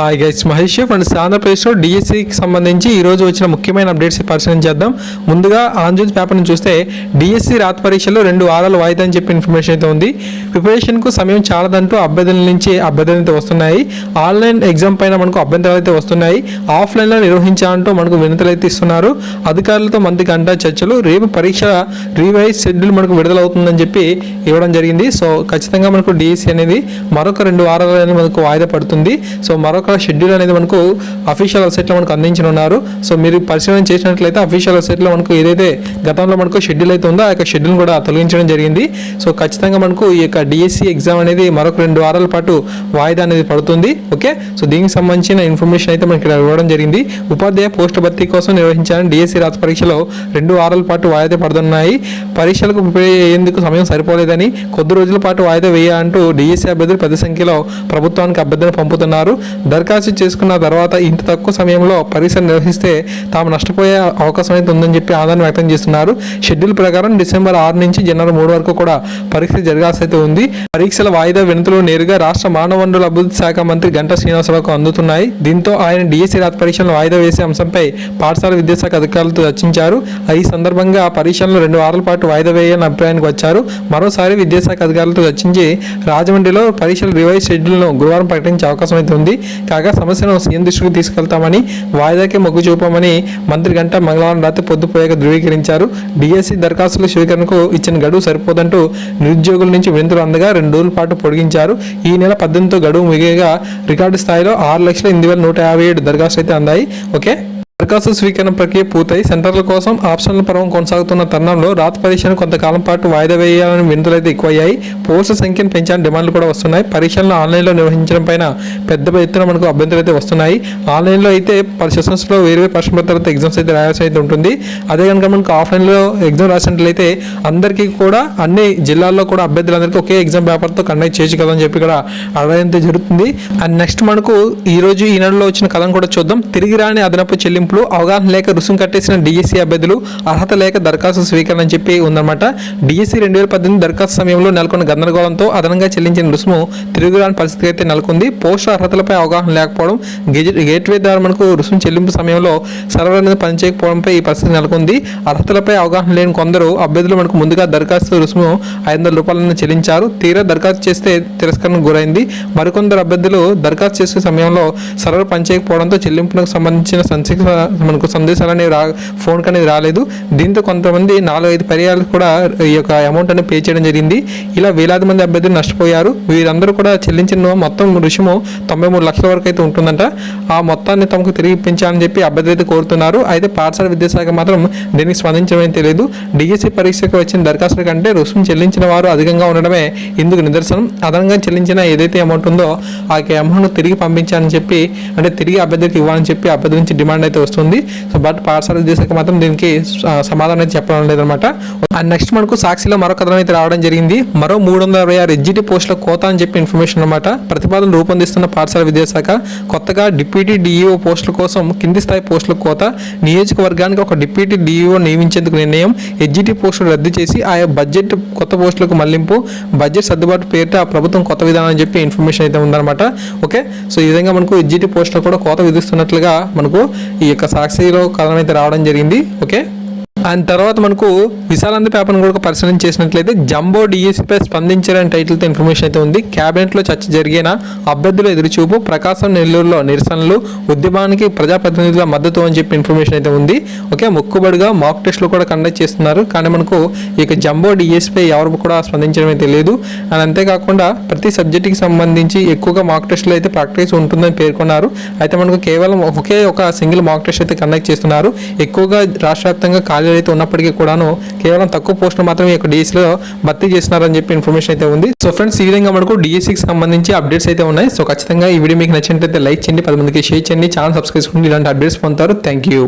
Hi guys Mahesh and ఆంధ్రప్రదేశ్లో డిఎస్సికి సంబంధించి ఈరోజు వచ్చిన ముఖ్యమైన అప్డేట్స్ పరిశీలన చేద్దాం. ముందుగా ఆంధ్రజ్యోతి పేపర్ని చూస్తే డిఎస్సి రాత పరీక్షలో రెండు వారాలు వాయిదా అని చెప్పి ఇన్ఫర్మేషన్ అయితే ఉంది. ప్రిపరేషన్కు సమయం చాలదంటూ అభ్యర్థుల నుంచి అభ్యర్థులు అయితే వస్తున్నాయి. ఆన్లైన్ ఎగ్జామ్ పైన మనకు అభ్యంతరాలు అయితే వస్తున్నాయి. ఆఫ్లైన్లో నిర్వహించాలంటూ మనకు వినతులు అయితే ఇస్తున్నారు. అధికారులతో మంది గంట చర్చలు. రేపు పరీక్ష రీవైజ్ షెడ్యూల్ మనకు విడుదలవుతుందని చెప్పి ఇవ్వడం జరిగింది. సో ఖచ్చితంగా మనకు డిఎస్సి అనేది మరొక రెండు వారాలు మనకు వాయిదా పడుతుంది. సో మరొక షెడ్యూల్ అనేది మనకు అఫీషియల్ వెబ్సైట్లో మనకు అందించనున్నారు. సో మీరు పరిశీలన చేసినట్లయితే అఫీషియల్ వెబ్సైట్లో మనకు ఏదైతే గతంలో మనకు షెడ్యూల్ అయితే ఉందో ఆ యొక్క షెడ్యూల్ కూడా తొలగించడం జరిగింది. సో ఖచ్చితంగా మనకు ఈ యొక్క డిఎస్సి ఎగ్జామ్ అనేది మరొక రెండు వారాల పాటు వాయిదా అనేది పడుతుంది. ఓకే? సో దీనికి సంబంధించిన ఇన్ఫర్మేషన్ అయితే మనకి ఇక్కడ ఇవ్వడం జరిగింది. ఉపాధ్యాయ పోస్ట్ భర్తీ కోసం నిర్వహించాలని డిఎస్సి రాత పరీక్షలో రెండు వారాల పాటు వాయిదా పడుతున్నాయి. పరీక్షలకు ప్రిపేర్ అయ్యేందుకు సమయం సరిపోలేదని కొద్ది రోజుల పాటు వాయిదా వేయాలంటూ డిఎస్సి అభ్యర్థులు పెద్ద సంఖ్యలో ప్రభుత్వానికి అభ్యర్థులు పంపుతున్నారు. దరఖాస్తు చేసుకున్న తర్వాత ఇంత తక్కువ సమయంలో పరీక్ష నిర్వహిస్తే తాము నష్టపోయే అవకాశం అయితే ఉందని చెప్పి ఆందోళన వ్యక్తం చేస్తున్నారు. షెడ్యూల్ ప్రకారం డిసెంబర్ ఆరు నుంచి జనవరి మూడు వరకు కూడా పరీక్ష జరగాల్సి అయితే ఉంది. పరీక్షల వాయిదా వినతులు నేరుగా రాష్ట్ర మానవ వనరుల అభివృద్ధి శాఖ మంత్రి గంటా శ్రీనివాసరావుకు అందుతున్నాయి. దీంతో ఆయన డిఎస్సి రాత పరీక్షలను వాయిదా వేసే అంశంపై పాఠశాల విద్యాశాఖ అధికారులతో చర్చించారు. ఈ సందర్భంగా పరీక్షలను రెండు వారాల పాటు వాయిదా వేయాలని అభిప్రాయానికి వచ్చారు. మరోసారి విద్యాశాఖ అధికారులతో చర్చించి రాజమండ్రిలో పరీక్షల రివైజ్ షెడ్యూల్ను గురువారం ప్రకటించే అవకాశం అయితే ఉంది. కాగా సమస్యను సీఎం దృష్టికి తీసుకెళ్తామని వాయిదాకే మొగ్గు చూపామని మంత్రి గంట మంగళవారం రాత్రి పొద్దుపోయాక ధృవీకరించారు. డిఎస్సి దరఖాస్తుల స్వీకరణకు ఇచ్చిన గడువు సరిపోదంటూ నిరుద్యోగుల నుంచి వినతులు అందగా రెండు రోజుల పాటు పొడిగించారు. ఈ నెల పద్దెనిమిదితో గడువు ముగియగా రికార్డు స్థాయిలో ఆరు లక్షల ఎనిమిది వేల నూట యాభై ఏడు దరఖాస్తులు అయితే అందాయి. ఓకే? దరఖాస్తు స్వీకరణ ప్రక్రియ పూర్తయి సెంటర్ల కోసం ఆప్షన్ల పర్వం కొనసాగుతున్న తరుణంలో రాత పరీక్షను కొంతకాలం పాటు వాయిదా వేయాలని వినతులైతే ఎక్కువయ్యాయి. పోస్టుల సంఖ్యను పెంచాలని డిమాండ్లు కూడా వస్తున్నాయి. పరీక్షలను ఆన్లైన్లో నిర్వహించడం పైన పెద్ద ఎత్తున మనకు అభ్యంతరాలు అయితే వస్తున్నాయి. ఆన్లైన్లో అయితే పలు సెషన్స్లో వేరే ప్రశ్న పత్రాలతో ఎగ్జామ్స్ అయితే రాయాల్సి అయితే ఉంటుంది. అదే కనుక మనకు ఆఫ్లైన్లో ఎగ్జామ్ రాసినట్లయితే అందరికీ కూడా అన్ని జిల్లాల్లో కూడా అభ్యర్థులందరికీ ఒకే ఎగ్జామ్ పేపర్తో కండక్ట్ చేయగలని చెప్పి కూడా అడగడం జరుగుతుంది. అండ్ నెక్స్ట్ మనకు ఈ రోజు ఈ నెలలో వచ్చిన కథను కూడా చూద్దాం. తిరిగి రాని అదనపు చెల్లింపు చెల్లింపులు అవగాహన లేక రుసుము కట్టేసిన డిఎస్సీ అభ్యర్థులు అర్హత లేక దరఖాస్తు స్వీకరణ అని చెప్పి ఉందన్నమాట. డిఎస్సి రెండు వేల పద్దెనిమిది దరఖాస్తు సమయంలో నెలకొన్న గందరగోళంతో అదనంగా చెల్లించిన రుసుము తిరుగురాని పరిస్థితి అయితే నెలకొంది. పోస్ట్ అర్హతలపై అవగాహన లేకపోవడం గేట్వే ద్వారా మనకు రుసుము చెల్లింపు సమయంలో సర్వర్ అనేది పనిచేయకపోవడంపై ఈ పరిస్థితి నెలకొంది. అర్హతలపై అవగాహన లేని కొందరు అభ్యర్థులు మనకు ముందుగా దరఖాస్తు రుసుము ఐదు వందల రూపాయలను చెల్లించారు. తీరా దరఖాస్తు చేస్తే తిరస్కరణకు గురైంది. మరికొందరు అభ్యర్థులు దరఖాస్తు చేసే సమయంలో సర్వర్ పనిచేయకపోవడంతో చెల్లింపునకు సంబంధించిన సంక్షిప్త మనకు సందేశాలు అనేవి రా ఫోన్కి అనేది రాలేదు. దీంతో కొంతమంది నాలుగు ఐదు పర్యాలు కూడా ఈ యొక్క అమౌంట్ అనేది పే చేయడం జరిగింది. ఇలా వేలాది మంది అభ్యర్థులు నష్టపోయారు. వీరందరూ కూడా చెల్లించిన మొత్తం రుసుము తొంభై మూడు లక్షల వరకు అయితే ఉంటుందంట. ఆ మొత్తాన్ని తమకు తిరిగి ఇప్పించాలని చెప్పి అభ్యర్థులు అయితే కోరుతున్నారు. అయితే పాఠశాల విద్యాశాఖ మాత్రం దీనికి స్పందించడం తెలియదు డిఎస్సి పరీక్షకు వచ్చిన దరఖాస్తుల కంటే రుసుము చెల్లించిన వారు అధికంగా ఉండడమే ఇందుకు నిదర్శనం. అదనంగా చెల్లించిన ఏదైతే అమౌంట్ ఉందో ఆ అమౌంట్ తిరిగి పంపించాలని చెప్పి అంటే తిరిగి అభ్యర్థులకు ఇవ్వాలని చెప్పి అభ్యర్థి నుంచి డిమాండ్ అయితే వస్తుంది సో బట్ పాఠశాల విద్యాశాఖ మాత్రం దీనికి సమాధానం అయితే చెప్పడం లేదనమాట అండ్ నెక్స్ట్ మనకు సాక్షిలో మరో కథనం అయితే రావడం జరిగింది. మరో మూడు వందల అరవై ఆరు ఎస్జిటి పోస్టుల కోత అని చెప్పి ఇన్ఫర్మేషన్ అనమాట ప్రతిపాదన రూపొందిస్తున్న పాఠశాల విద్యాశాఖ కొత్తగా డిప్యూటీ డిఈఓ పోస్టుల కోసం కింది స్థాయి పోస్టుల కోత నియోజకవర్గానికి ఒక డిప్యూటీ డిఈఓ నియమించేందుకు నిర్ణయం ఎస్జిటి పోస్టులు రద్దు చేసి ఆయా బడ్జెట్ కొత్త పోస్టులకు మళ్ళింపు బడ్జెట్ సర్దుబాటు పేరిట ఆ ప్రభుత్వం కొత్త విధానం అని చెప్పి ఇన్ఫర్మేషన్ అయితే ఉందన్నమాట. ఓకే సో ఈ విధంగా మనకు ఎస్జిటి పోస్టులు కూడా కోత విధిస్తున్నట్లుగా మనకు ఈ యొక్క సాక్షిలో కథనం అయితే రావడం జరిగింది. ఓకే? అండ్ తర్వాత మనకు విశాలాంధ్ర పేపర్ను కూడా పరిశీలన చేసినట్లయితే జంబో డిఎస్పై స్పందించారని టైటిల్తో ఇన్ఫర్మేషన్ అయితే ఉంది. క్యాబినెట్లో చర్చ జరిగిన అభ్యర్థుల ఎదురుచూపు ప్రకాశం నెల్లూరులో నిరసనలు ఉద్యమానికి ప్రజాప్రతినిధుల మద్దతు అని చెప్పి ఇన్ఫర్మేషన్ అయితే ఉంది. ఓకే మొక్కుబడిగా మాక్ టెస్ట్లు కూడా కండక్ట్ చేస్తున్నారు. కానీ మనకు ఇక జంబో డిఎస్పై ఎవరు కూడా స్పందించడం అయితే లేదు అండ్ అంతేకాకుండా ప్రతి సబ్జెక్టుకి సంబంధించి ఎక్కువగా మాక్ టెస్ట్లు అయితే ప్రాక్టీస్ ఉంటుందని పేర్కొన్నారు. అయితే మనకు కేవలం ఒకే ఒక సింగిల్ మాక్ టెస్ట్ అయితే కండక్ట్ చేస్తున్నారు. ఎక్కువగా రాష్ట్ర వ్యాప్తంగా ఖాళీలు అయితే ఉన్నప్పటికీ కూడాను కేవలం తక్కువ పోస్టులు మాత్రమే ఈ యొక్క డిఎస్లో భర్తీ చేస్తున్నారని చెప్పి ఇన్ఫర్మేషన్ అయితే ఉంది. సో ఫ్రెండ్స్ ఈ విధంగా మనకు డిఎస్సికి సంబంధించి అప్డేట్స్ అయితే ఉన్నాయి. సో ఖచ్చితంగా ఈ వీడియో మీకు నచ్చినట్లయితే లైక్ చేయండి. పది మందికి షేర్ చేయండి. ఛానల్ సబ్స్క్రైబ్ చేసుకోండి ఇలాంటి అప్డేట్స్ పొందుతారు. Thank you